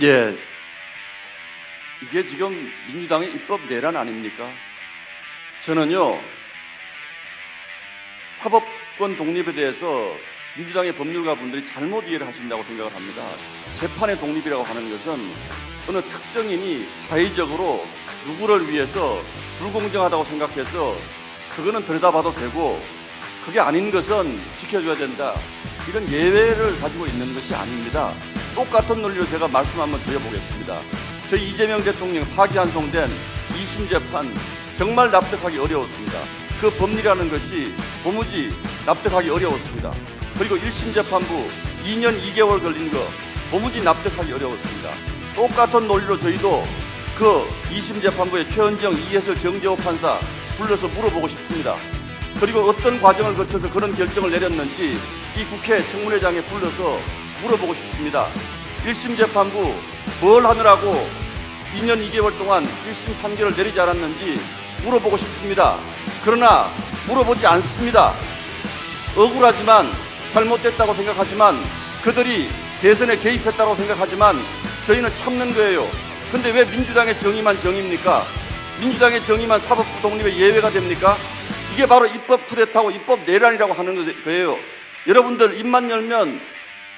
예. 이게 지금 민주당의 입법 내란 아닙니까? 저는요, 사법권 독립에 대해서 민주당의 법률가 분들이 잘못 이해를 하신다고 생각을 합니다. 재판의 독립이라고 하는 것은 어느 특정인이 자의적으로 누구를 위해서 불공정하다고 생각해서 그거는 들여다봐도 되고 그게 아닌 것은 지켜줘야 된다. 이런 예외를 가지고 있는 것이 아닙니다. 똑같은 논리로 제가 말씀 한번 드려보겠습니다. 저희 이재명 대통령 파기환송된 2심 재판 정말 납득하기 어려웠습니다. 그 법리라는 것이 도무지 납득하기 어려웠습니다. 그리고 1심 재판부 2년 2개월 걸린 거 도무지 납득하기 어려웠습니다. 똑같은 논리로 저희도 그 2심 재판부의 최은정, 이해설, 정재호 판사 불러서 물어보고 싶습니다. 그리고 어떤 과정을 거쳐서 그런 결정을 내렸는지 이 국회 청문회장에 불러서 물어보고 싶습니다. 1심 재판부 뭘 하느라고 2년 2개월 동안 1심 판결을 내리지 않았는지 물어보고 싶습니다. 그러나 물어보지 않습니다. 억울하지만 잘못됐다고 생각하지만 그들이 대선에 개입했다고 생각하지만 저희는 참는 거예요. 근데 왜 민주당의 정의만 정입니까? 민주당의 정의만 사법부 독립의 예외가 됩니까? 이게 바로 입법 쿠데타고 입법 내란이라고 하는 거- 거예요. 여러분들 입만 열면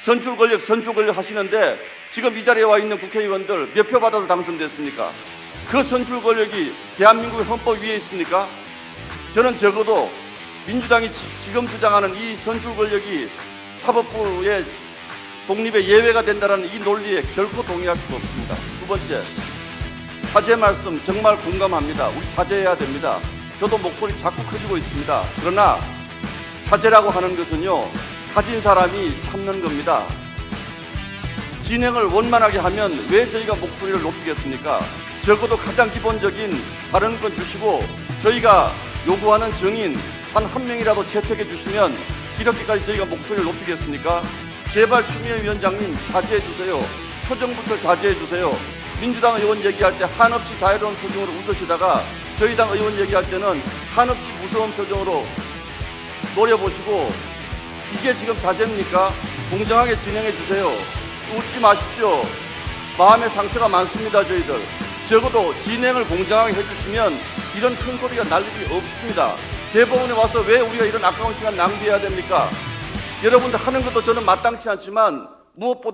선출 권력, 선출 권력 하시는데 지금 이 자리에 와 있는 국회의원들 몇 표 받아서 당선됐습니까? 그 선출 권력이 대한민국의 헌법 위에 있습니까? 저는 적어도 민주당이 지- 지금 주장하는 이 선출 권력이 사법부의 독립의 예외가 된다는 이 논리에 결코 동의할 수가 없습니다. 두 번째, 자제 말씀 정말 공감합니다. 우리 자제해야 됩니다. 저도 목소리 자꾸 커지고 있습니다. 그러나 자제라고 하는 것은요, 가진 사람이 참는 겁니다. 진행을 원만하게 하면 왜 저희가 목소리를 높이겠습니까? 적어도 가장 기본적인 발언권 주시고 저희가 요구하는 증인 한 한 명이라도 채택해 주시면 이렇게까지 저희가 목소리를 높이겠습니까? 제발 추미애 위원장님 자제해 주세요. 표정부터 자제해 주세요. 민주당 의원 얘기할 때 한없이 자유로운 표정으로 웃으시다가 저희 당 의원 얘기할 때는 한없이 무서운 표정으로 노려보시고 이게 지금 자제입니까? 공정하게 진행해 주세요. 웃지 마십시오. 마음의 상처가 많습니다, 저희들. 적어도 진행을 공정하게 해주시면 이런 큰 소리가 날 일이 없습니다. 대법원에 와서 왜 우리가 이런 아까운 시간 낭비해야 됩니까? 여러분들 하는 것도 저는 마땅치 않지만 무엇보다